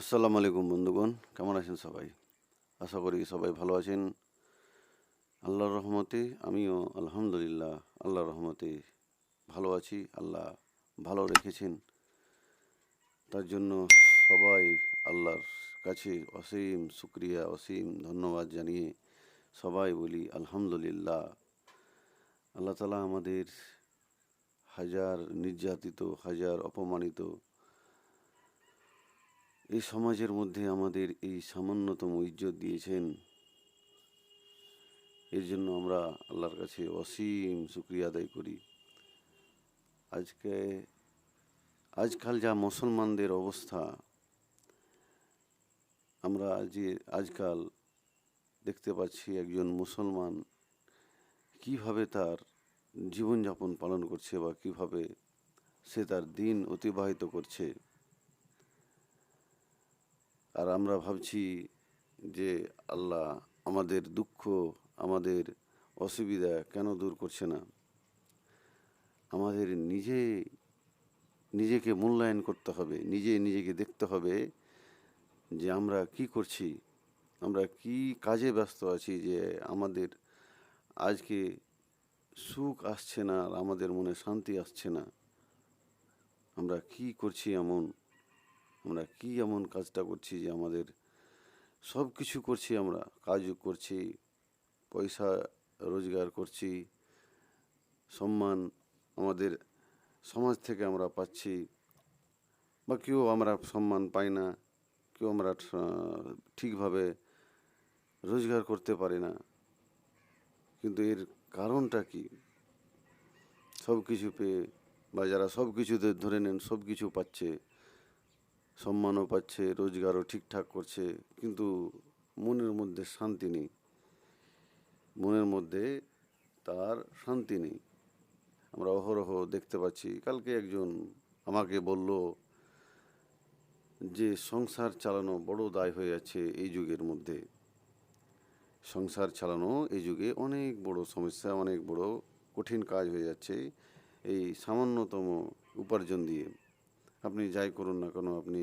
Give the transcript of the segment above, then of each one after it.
আসসালামু আলাইকুম বন্ধুগণ, কেমন আছেন সবাই? আশা করি সবাই ভালো আছেন। আল্লাহর রহমতে আমিও আলহামদুলিল্লাহ আল্লাহর রহমতে ভালো আছি, আল্লাহ ভালো রেখেছেন। তার জন্য সবাই আল্লাহর কাছে অসীম শুক্রিয়া, অসীম ধন্যবাদ জানিয়ে সবাই বলি আলহামদুলিল্লাহ। আল্লাহ তালা আমাদের হাজার নির্যাতিত, হাজার অপমানিত এই সমাজের মধ্যে আমাদের এই সামান্যতম ইজ্জত দিয়েছেন। এর জন্য আমরা আল্লাহর কাছে অসীম শুক্রিয়া আদায় করি। আজকে, আজকাল যা মুসলমানদের অবস্থা, আমরা যে আজকাল দেখতে পাচ্ছি একজন মুসলমান কীভাবে তার জীবনযাপন পালন করছে বা কীভাবে সে তার দিন অতিবাহিত করছে। আর আমরা ভাবছি যে আল্লাহ আমাদের দুঃখ, আমাদের অসুবিধা কেন দূর করছে না? আমাদের নিজে, নিজেকে মূল্যায়ন করতে হবে, নিজে নিজেকে দেখতে হবে যে আমরা কি করছি, আমরা কি কাজে ব্যস্ত আছি যে আমাদের আজকে সুখ আসছে না আর আমাদের মনে শান্তি আসছে না। আমরা কি করছি এমন আমরা কি এমন কাজটা করছি যে আমাদের সব কিছু করছি আমরা, কাজও করছি, পয়সা রোজগার করছি, সম্মান আমাদের সমাজ থেকে আমরা পাচ্ছি, বা কেউ আমরা সম্মান পাই না, কেউ আমরা ঠিকভাবে রোজগার করতে পারি না। কিন্তু এর কারণটা কি? সব কিছু পেয়ে বা যারা সব কিছুতে ধরে নেন সব কিছু পাচ্ছে সম্মানও পাচ্ছে, রোজগারও ঠিকঠাক করছে, কিন্তু মনের মধ্যে শান্তি নেই। মনের মধ্যে তার শান্তি নেই। আমরা অহরহ দেখতে পাচ্ছি। কালকে একজন আমাকে বলল যে, সংসার চালানো বড় দায় হয়ে যাচ্ছে এই যুগের মধ্যে। সংসার চালানো এই যুগে অনেক বড় সমস্যা, অনেক বড় কঠিন কাজ হয়ে যাচ্ছে এই সামান্যতম উপার্জন দিয়ে। আপনি যাই করুন না কেন, আপনি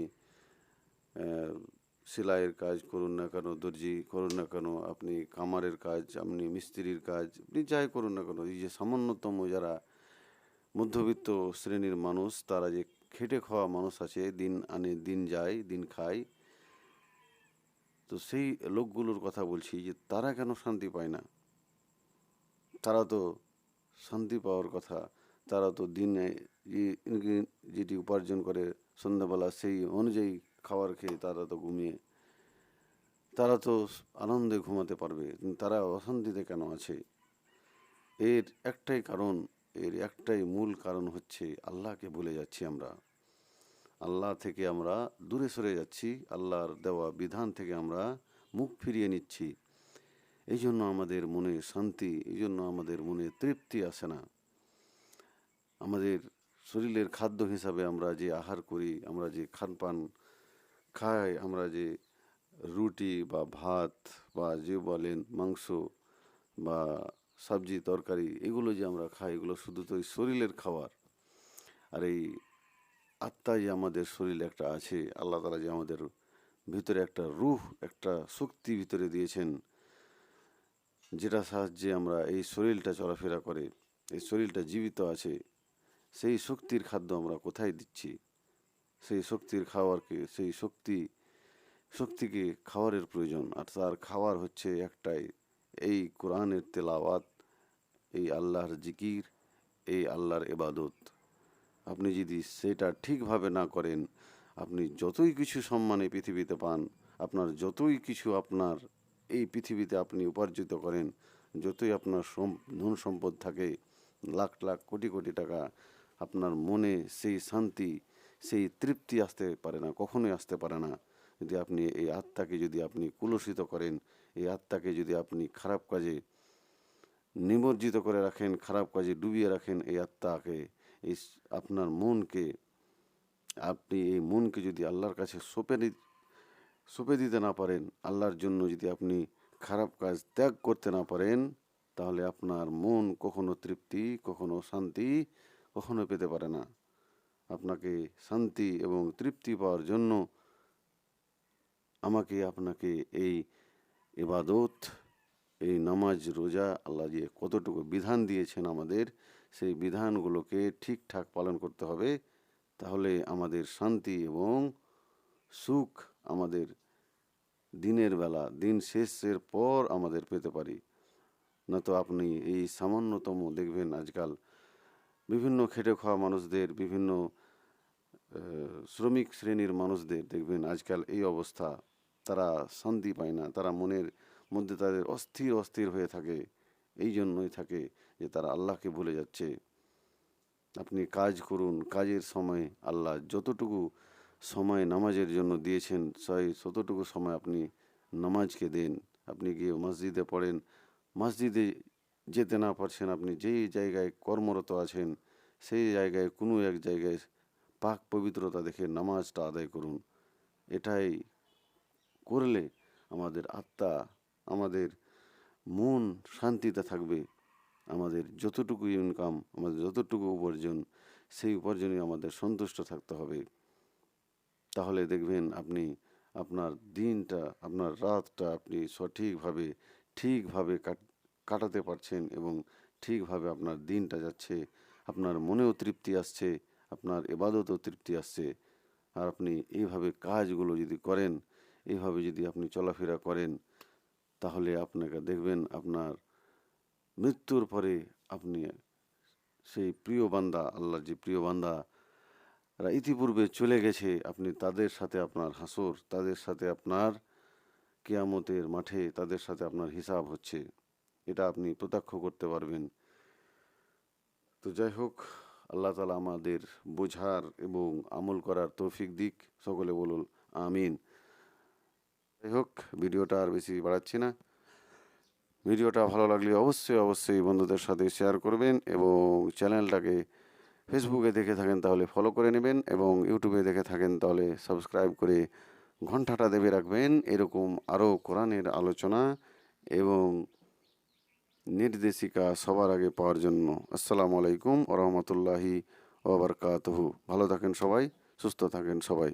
সেলাইয়ের কাজ করুন না কেন, দর্জি করুন না কেন, আপনি কামারের কাজ, আপনি মিস্ত্রির কাজ, আপনি যাই করুন না কেন, এই যে সামান্যতম যারা মধ্যবিত্ত শ্রেণির মানুষ, তারা যে খেটে খাওয়া মানুষ আছে, দিন আনে, দিন যায়, দিন খায়, তো সেই লোকগুলোর কথা বলছি যে তারা কেন শান্তি পায় না? তারা তো শান্তি পাওয়ার কথা। তারা তো দিনে যেটি উপার্জন করে সন্ধ্যাবেলা, সেই অনুযায়ী খাবার খেয়ে তারা তো ঘুমিয়ে। তারা তো আনন্দে ঘুমাতে পারবে। তারা অশান্তিতে কেন আছে? এর একটাই কারণ, এর একটাই মূল কারণ হচ্ছে আল্লাহকে ভুলে যাচ্ছি আমরা। আল্লাহ থেকে আমরা দূরে সরে যাচ্ছি। আল্লাহর দেওয়া বিধান থেকে আমরা মুখ ফিরিয়ে নিচ্ছি। এই জন্য আমাদের মনে শান্তি, এই জন্য আমাদের মনে তৃপ্তি আসে না। আমাদের শরীরের খাদ্য হিসাবে আমরা যে আহার করি, আমরা যে খানপান খাই, আমরা যে রুটি বা ভাত বা যে বলেন মাংস বা সবজি, তরকারি, এগুলো যে আমরা খাই, এগুলো শুধু তো এই শরীরের খাবার। আর এই আত্মা যে আমাদের শরীরে একটা আছে, আল্লাহ তালা যে আমাদের ভিতরে একটা রুহ, একটা শক্তি ভিতরে দিয়েছেন যেটা সাহায্যে আমরা এই শরীরটা চলাফেরা করে, এই শরীরটা জীবিত আছে। সেই শক্তির খাদ্য আমরা কোথায় দিচ্ছি? সেই শক্তির খাওয়ারকে সেই শক্তি, শক্তিকে খাওয়ারের প্রয়োজন। আর তার খাওয়ার হচ্ছে একটাই, এই কোরআনের তেলাওয়াত, এই আল্লাহর জিকির, এই আল্লাহর এবাদত আপনি যদি সেটা ঠিকভাবে না করেন, আপনি যতই কিছু সম্মানে পৃথিবীতে পান, আপনার যতই কিছু আপনার এই পৃথিবীতে আপনি উপার্জিত করেন, যতই আপনার ধন সম্পদ থাকে, লাখ লাখ কোটি কোটি টাকা আপনার মনে সেই শান্তি, সেই তৃপ্তি আসতে পারে না, কখনোই আসতে পারে না। যদি আপনি এই আত্মাকে যদি আপনি কুলসিত করেন, এই আত্মাকে যদি আপনি খারাপ কাজে নিমজ্জিত করে রাখেন, খারাপ কাজে ডুবিয়ে রাখেন, এই আত্মাকে, এই আপনার মনকে, আপনি এই মনকে যদি আল্লাহর কাছে সঁপে সঁপে দিতে না পারেন, আল্লাহর জন্য যদি আপনি খারাপ কাজ ত্যাগ করতে না পারেন, তাহলে আপনার মন কখনো তৃপ্তি, কখনো শান্তি কখনো পেতে পারে না। আপনাকে শান্তি এবং তৃপ্তি পাওয়ার জন্য আমাকে আপনাকে এই ইবাদত, এই নামাজ, রোজা আল্লাহ যে কতটুকু বিধান দিয়েছেন আমাদের, সেই বিধানগুলোকে ঠিকঠাক পালন করতে হবে। তাহলে আমাদের শান্তি এবং সুখ আমাদের দিনের বেলা, দিন শেষের পর আমাদের পেতে পারি। না তো আপনি এই সামান্যতম দেখবেন আজকাল বিভিন্ন খেটে খাওয়া মানুষদের, বিভিন্ন শ্রমিক শ্রেণির মানুষদের দেখবেন আজকাল এই অবস্থা। তারা শান্তি পায় না, তারা মনের মধ্যে তাদের অস্থির অস্থির হয়ে থাকে। এই জন্যই থাকে যে তারা আল্লাহকে ভুলে যাচ্ছে। আপনি কাজ করুন, কাজের সময় আল্লাহ যতটুকু সময় নামাজের জন্য দিয়েছেন সেই ততটুকু সময় আপনি নামাজকে দেন। আপনি গিয়ে মসজিদে পড়েন, মসজিদে যেতে না পারছেন, আপনি যেই জায়গায় কর্মরত আছেন, সেই জায়গায়, কোনো এক জায়গায় পাক পবিত্রতা দেখে নামাজটা আদায় করুন। এটাই করলে আমাদের আত্মা, আমাদের মন শান্তিতে থাকবে। আমাদের যতটুকু ইনকাম আমাদের যতটুকু উপার্জন, সেই উপার্জনে আমাদের সন্তুষ্ট থাকতে হবে। তাহলে দেখবেন আপনি, আপনার দিনটা, আপনার রাতটা আপনি সঠিকভাবে, ঠিকভাবে কাট- কাটাতে পারছেন এবং ঠিকভাবে আপনার দিনটা যাচ্ছে, আপনার মনেও তৃপ্তি আসছে, আপনার এবাদতেও তৃপ্তি আসছে। আর আপনি এইভাবে কাজগুলো যদি করেন, এইভাবে যদি আপনি চলাফেরা করেন, তাহলে আপনাকে দেখবেন আপনার মৃত্যুর পরে আপনি সেই প্রিয় বান্দা, আল্লাহর যে প্রিয় বান্দা, রা ইতিপূর্বে চলে গেছে, আপনি তাদের সাথে আপনার হাসর, তাদের সাথে আপনার কেয়ামতের মাঠে তাদের সাথে আপনার হিসাব হচ্ছে। এটা আপনি প্রত্যক্ষ করতে পারবেন। তো যাই হোক, আল্লাহ তালা আমাদের বোঝার এবং আমল করার তৌফিক দিক। সকলে বলুন, আমিন। যাই হোক, ভিডিওটা আর বেশি বাড়াচ্ছি না। ভিডিওটা ভালো লাগলে অবশ্যই অবশ্যই বন্ধুদের সাথে শেয়ার করবেন এবং চ্যানেলটাকে ফেসবুকে দেখে থাকেন তাহলে ফলো করে নেবেন এবং ইউটিউবে দেখে থাকেন তাহলে সাবস্ক্রাইব করে ঘন্টাটা দেবে রাখবেন। এরকম আরও কোরআনের আলোচনা এবং নির্দেশিকা সবার আগে পাওয়ার জন্য আসসালামু আলাইকুম ওরহমতুল্লাহি ওবরকাতহু ভালো থাকেন সবাই, সুস্থ থাকেন সবাই।